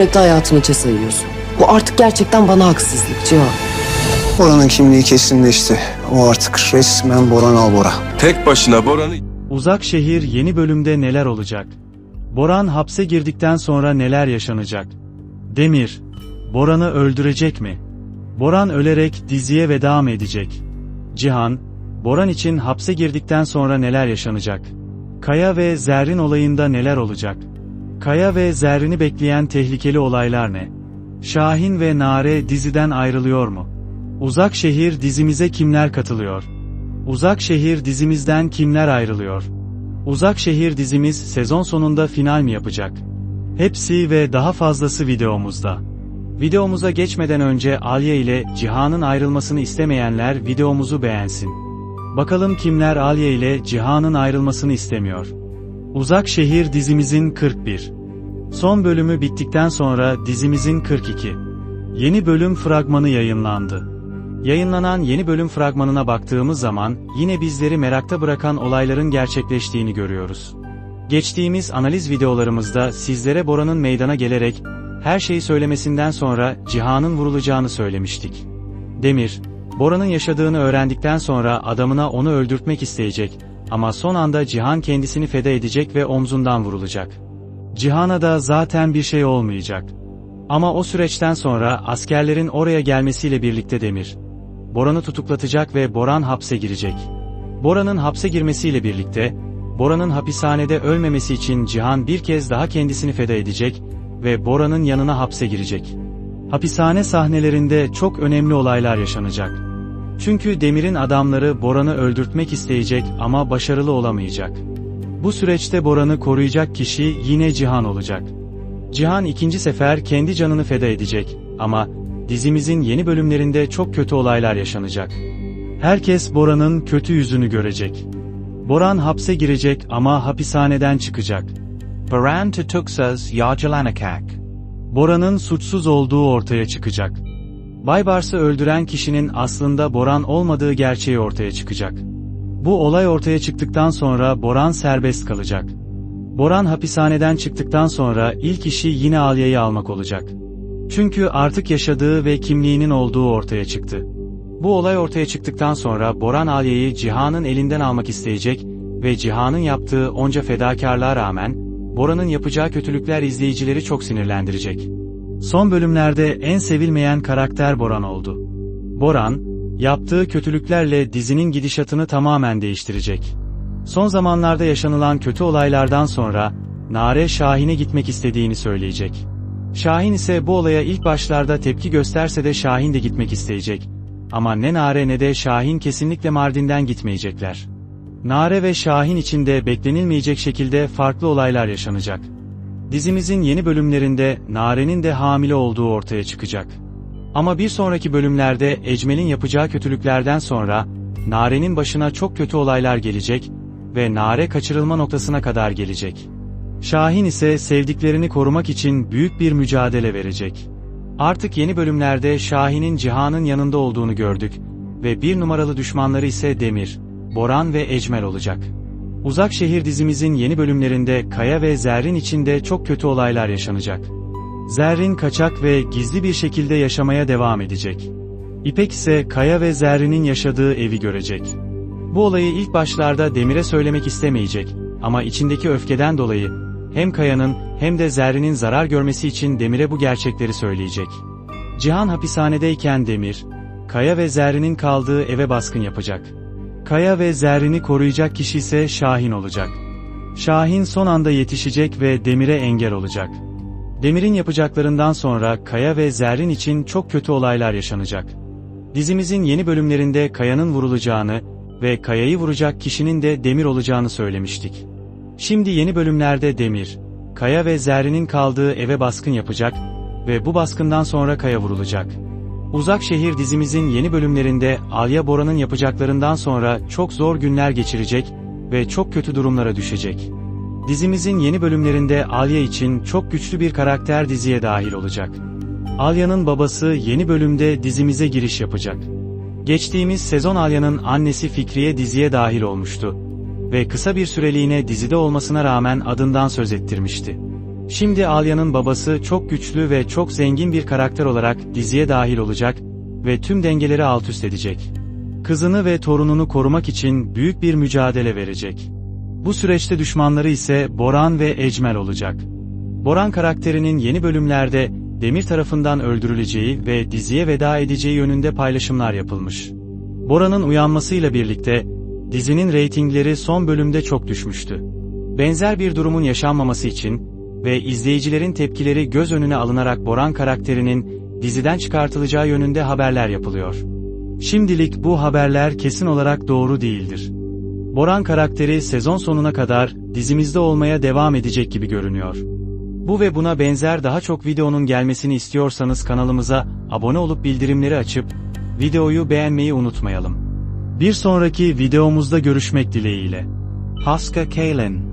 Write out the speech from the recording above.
Sürekli hayatını içe sayıyorsun. Bu artık gerçekten bana haksızlık Cihan. Bora'nın kimliği kesinleşti. O artık resmen Boran Albora. Tek başına Boran'ı Uzak şehir yeni bölümde neler olacak? Boran hapse girdikten sonra neler yaşanacak? Demir, Boran'ı öldürecek mi? Boran ölerek diziye veda mı edecek? Cihan, Boran için hapse girdikten sonra neler yaşanacak? Kaya ve Zerrin olayında neler olacak? Kaya ve Zerrin'i bekleyen tehlikeli olaylar ne? Şahin ve Nare diziden ayrılıyor mu? Uzak şehir dizimize kimler katılıyor? Uzak Şehir dizimizden kimler ayrılıyor? Uzak Şehir dizimiz sezon sonunda final mi yapacak? Hepsi ve daha fazlası videomuzda. Videomuza geçmeden önce Alya ile Cihan'ın ayrılmasını istemeyenler videomuzu beğensin. Bakalım kimler Alya ile Cihan'ın ayrılmasını istemiyor. Uzak Şehir dizimizin 41. Son bölümü bittikten sonra dizimizin 42. Yeni bölüm fragmanı yayınlandı. Yayınlanan yeni bölüm fragmanına baktığımız zaman yine bizleri merakta bırakan olayların gerçekleştiğini görüyoruz. Geçtiğimiz analiz videolarımızda sizlere Bora'nın meydana gelerek her şeyi söylemesinden sonra Cihan'ın vurulacağını söylemiştik. Demir, Bora'nın yaşadığını öğrendikten sonra adamına onu öldürtmek isteyecek ama son anda Cihan kendisini feda edecek ve omzundan vurulacak. Cihan'a da zaten bir şey olmayacak. Ama o süreçten sonra askerlerin oraya gelmesiyle birlikte Demir, Boran'ı tutuklatacak ve Boran hapse girecek. Boran'ın hapse girmesiyle birlikte, Boran'ın hapishanede ölmemesi için Cihan bir kez daha kendisini feda edecek ve Boran'ın yanına hapse girecek. Hapishane sahnelerinde çok önemli olaylar yaşanacak. Çünkü Demir'in adamları Boran'ı öldürtmek isteyecek ama başarılı olamayacak. Bu süreçte Boran'ı koruyacak kişi yine Cihan olacak. Cihan ikinci sefer kendi canını feda edecek ama dizimizin yeni bölümlerinde çok kötü olaylar yaşanacak. Herkes Boran'ın kötü yüzünü görecek. Boran hapse girecek ama hapishaneden çıkacak. Baran tutuksaz yargılanacak. Bora'nın suçsuz olduğu ortaya çıkacak. Baybars'ı öldüren kişinin aslında Boran olmadığı gerçeği ortaya çıkacak. Bu olay ortaya çıktıktan sonra Boran serbest kalacak. Boran hapishaneden çıktıktan sonra ilk işi yine Alya'yı almak olacak. Çünkü artık yaşadığı ve kimliğinin olduğu ortaya çıktı. Bu olay ortaya çıktıktan sonra Boran Alya'yı Cihan'ın elinden almak isteyecek ve Cihan'ın yaptığı onca fedakarlığa rağmen, Bora'nın yapacağı kötülükler izleyicileri çok sinirlendirecek. Son bölümlerde en sevilmeyen karakter Boran oldu. Boran, yaptığı kötülüklerle dizinin gidişatını tamamen değiştirecek. Son zamanlarda yaşanılan kötü olaylardan sonra, Nare Şahin'e gitmek istediğini söyleyecek. Şahin ise bu olaya ilk başlarda tepki gösterse de Şahin de gitmek isteyecek. Ama ne Nare ne de Şahin kesinlikle Mardin'den gitmeyecekler. Nare ve Şahin için de beklenilmeyecek şekilde farklı olaylar yaşanacak. Dizimizin yeni bölümlerinde Nare'nin de hamile olduğu ortaya çıkacak. Ama bir sonraki bölümlerde Ecmel'in yapacağı kötülüklerden sonra Nare'nin başına çok kötü olaylar gelecek ve Nare kaçırılma noktasına kadar gelecek. Şahin ise sevdiklerini korumak için büyük bir mücadele verecek. Artık yeni bölümlerde Şahin'in Cihan'ın yanında olduğunu gördük ve bir numaralı düşmanları ise Demir, Boran ve Ecmel olacak. Uzak Şehir dizimizin yeni bölümlerinde Kaya ve Zerrin için de çok kötü olaylar yaşanacak. Zerrin kaçak ve gizli bir şekilde yaşamaya devam edecek. İpek ise Kaya ve Zerrin'in yaşadığı evi görecek. Bu olayı ilk başlarda Demir'e söylemek istemeyecek ama içindeki öfkeden dolayı hem Kaya'nın hem de Zerrin'in zarar görmesi için Demir'e bu gerçekleri söyleyecek. Cihan hapishanedeyken Demir, Kaya ve Zerrin'in kaldığı eve baskın yapacak. Kaya ve Zerrin'i koruyacak kişi ise Şahin olacak. Şahin son anda yetişecek ve Demir'e engel olacak. Demir'in yapacaklarından sonra Kaya ve Zerrin için çok kötü olaylar yaşanacak. Dizimizin yeni bölümlerinde Kaya'nın vurulacağını ve Kaya'yı vuracak kişinin de Demir olacağını söylemiştik. Şimdi yeni bölümlerde Demir, Kaya ve Zerrin'in kaldığı eve baskın yapacak ve bu baskından sonra Kaya vurulacak. Uzak Şehir dizimizin yeni bölümlerinde Alya Bora'nın yapacaklarından sonra çok zor günler geçirecek ve çok kötü durumlara düşecek. Dizimizin yeni bölümlerinde Alya için çok güçlü bir karakter diziye dahil olacak. Alya'nın babası yeni bölümde dizimize giriş yapacak. Geçtiğimiz sezon Alya'nın annesi Fikriye diziye dahil olmuştu ve kısa bir süreliğine dizide olmasına rağmen adından söz ettirmişti. Şimdi Alya'nın babası çok güçlü ve çok zengin bir karakter olarak diziye dahil olacak ve tüm dengeleri alt üst edecek. Kızını ve torununu korumak için büyük bir mücadele verecek. Bu süreçte düşmanları ise Boran ve Ecmel olacak. Boran karakterinin yeni bölümlerde Demir tarafından öldürüleceği ve diziye veda edeceği yönünde paylaşımlar yapılmış. Boran'ın uyanmasıyla birlikte dizinin reytingleri son bölümde çok düşmüştü. Benzer bir durumun yaşanmaması için ve izleyicilerin tepkileri göz önüne alınarak Boran karakterinin diziden çıkartılacağı yönünde haberler yapılıyor. Şimdilik bu haberler kesin olarak doğru değildir. Boran karakteri sezon sonuna kadar dizimizde olmaya devam edecek gibi görünüyor. Bu ve buna benzer daha çok videonun gelmesini istiyorsanız kanalımıza abone olup bildirimleri açıp videoyu beğenmeyi unutmayalım. Bir sonraki videomuzda görüşmek dileğiyle. Hoska Kalin.